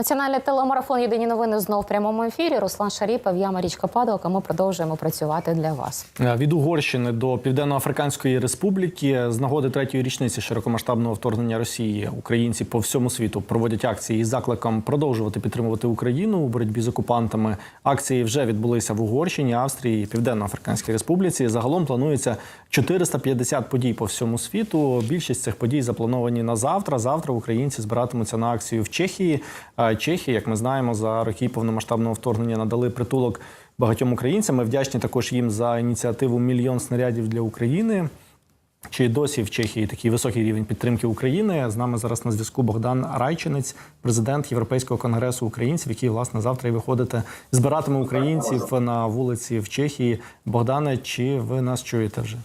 Національний телемарафон Єдині новини знов в прямому ефірі. Руслан Шаріпов, я Марічка Падалка. Ми продовжуємо працювати для вас. Е, Від Угорщини до Південно-Африканської Республіки з нагоди третьої річниці широкомасштабного вторгнення Росії українці по всьому світу проводять акції із закликом продовжувати підтримувати Україну у боротьбі з окупантами. Акції вже відбулися в Угорщині, Австрії, Південно-Африканській Республіці. Загалом планується 450 подій по всьому світу. Більшість цих подій заплановані на завтра. Завтра українці збиратимуться на акцію в Чехії. Е, Чехії, як ми знаємо, за роки повномасштабного вторгнення надали притулок багатьом українцям. Ми вдячні також їм за ініціативу Мільйон снарядів для України. Чи досі в Чехії такий високий рівень підтримки України? З нами зараз на зв'язку Богдан Райчинець, президент Європейського конгресу українців, який власне завтра і виходите збиратиме українців на вулиці в Чехії. Богдане, чи ви нас чуєте вже?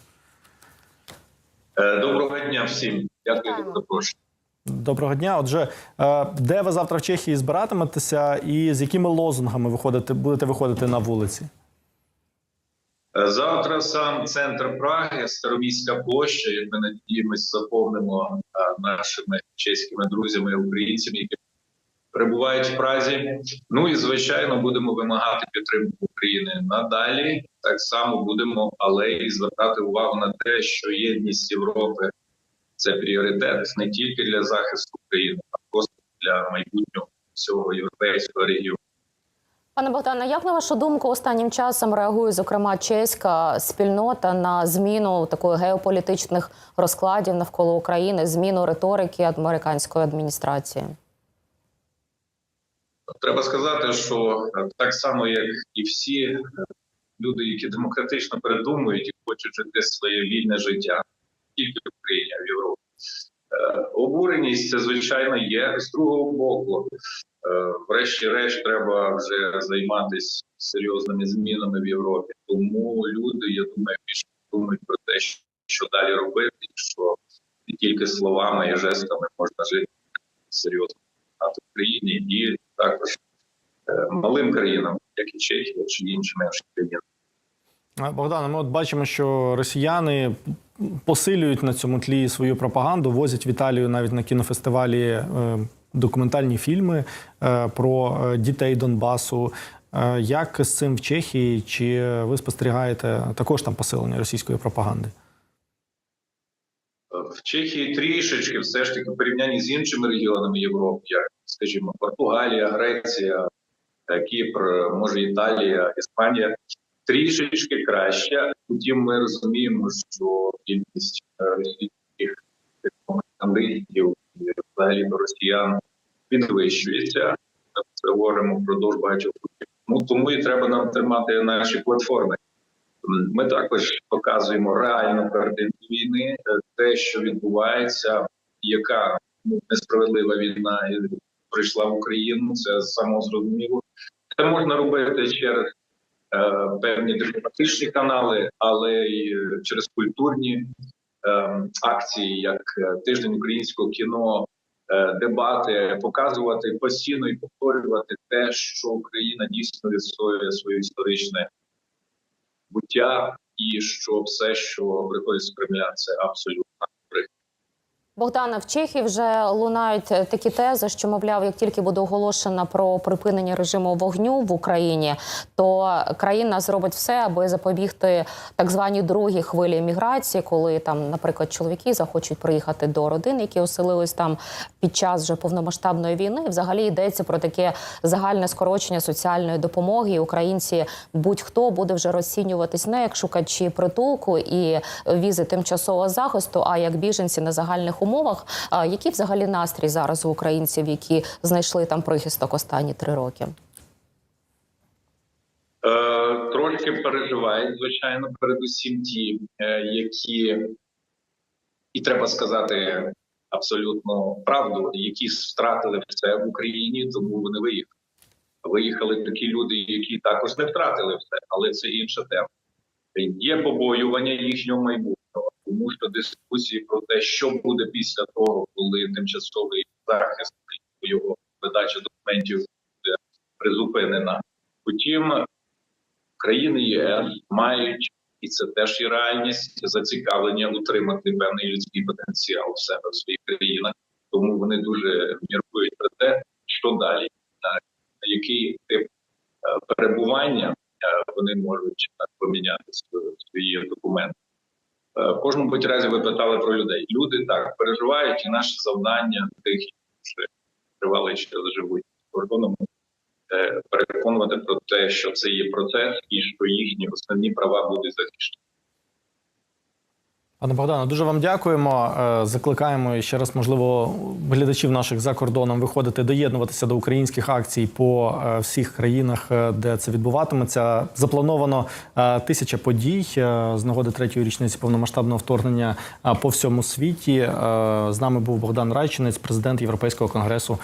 Е, Доброго дня всім. Дякую за запрошення. Доброго дня. Отже, е, де ви завтра в Чехії збиратиметеся, і з якими лозунгами виходите, будете виходити на вулиці? Е, Завтра сам центр Праги, Староміська площа. Як ми надіємось, заповнимо е, нашими чеськими друзями і українцями, які перебувають в Празі. Ну і звичайно будемо вимагати підтримки України надалі. Так само будемо, але і звертати увагу на те, що єдність Європи це пріоритет не тільки для захисту України, а просто для майбутнього всього європейського регіону. Пане Богдане, як на вашу думку, останнім часом реагує зокрема чеська спільнота на зміну такої геополітичних розкладів навколо України, зміну риторики американської адміністрації? Треба сказати, що так само, як і всі е, люди, які демократично передумують і хочуть жити своє вільне життя, тільки в Україні, а Європі. Е, Обуреність це звичайно є з другого боку. Е, Врешті-решт, треба вже займатися серйозними змінами в Європі. Тому люди, я думаю, більше думають про те, що далі робити, що не тільки словами і жестами можна жити серйозно в Україні і також е, малим країнам, як і Чехія чи інші менші країни. Богдане, ми от бачимо, що росіяни посилюють на цьому тлі свою пропаганду, возять в Італію навіть на кінофестивалі е, документальні фільми е, про е, дітей Донбасу. Як з цим в Чехії? Чи ви спостерігаєте також там посилення російської пропаганди? В Чехії трішечки, все ж таки, в порівнянні з іншими регіонами Європи, як, скажімо, Португалія, Греція, Кіпр, може Італія, Іспанія, трішечки краще. Утім, ми розуміємо, що кількість е, російських пропагандистів і взагалі росіян підвищується. Це говоримо впродовж багатьох років. Ну тому і треба нам тримати наші платформи. Ми також показуємо реальну картину війни, е, те, що відбувається, яка несправедлива війна прийшла в Україну. Це самозрозуміло. Це можна робити через певні дипломатичні канали, але й е, через культурні е, акції, як е, тиждень українського кіно, е, дебати, показувати постійно і повторювати те, що Україна дійсно відстоює своє історичне буття, і що все, що приходить з Кремля, це абсолютно. Богдане, в Чехії вже лунають е, такі тези, що мовляв, як тільки буде оголошено про припинення режиму вогню в Україні, то країна зробить все, аби запобігти так званій другій хвилі міграції, коли там, наприклад, чоловіки захочуть приїхати до родин, які оселились там під час вже повномасштабної війни. Взагалі йдеться про таке загальне скорочення соціальної допомоги. І Українці будь-хто буде вже розцінюватись не як шукачі притулку і візи тимчасового захисту, а як біженці на загальних умовах. А Який взагалі настрій зараз у українців, які знайшли там прихисток останні три роки? Е, Трошки переживають, звичайно, передусім ті, е, які, і треба сказати абсолютно правду, які втратили все в Україні, тому вони виїхали. Виїхали такі люди, які також не втратили все, але це інша тема. Є побоювання їхнього майбутнього, тому що дискусії про те, що буде після того, коли тимчасовий захист його видача документів буде призупинена. Утім, країни ЄС мають, і це теж є реальність, зацікавлення утримати певний людський потенціал в себе в своїх країнах. Тому вони дуже міркують про те, що далі. який тип е, перебування е, вони можуть поміняти свої документи. Е, В кожному будь разі ви питали про людей. Люди так переживають, і наше завдання тих, які вже ще заживуть живуть за кордоном, е, переконувати про те, що це є процес і що їхні основні права будуть захищені. Пане Богдане, дуже вам дякуємо. Е, Закликаємо ще раз, можливо, глядачів наших за кордоном виходити, доєднуватися до українських акцій по е, всіх країнах, е, де це відбуватиметься. Заплановано тисяча подій з нагоди третьої річниці повномасштабного вторгнення по всьому світі. З нами був Богдан Райчинець, президент Європейського конгресу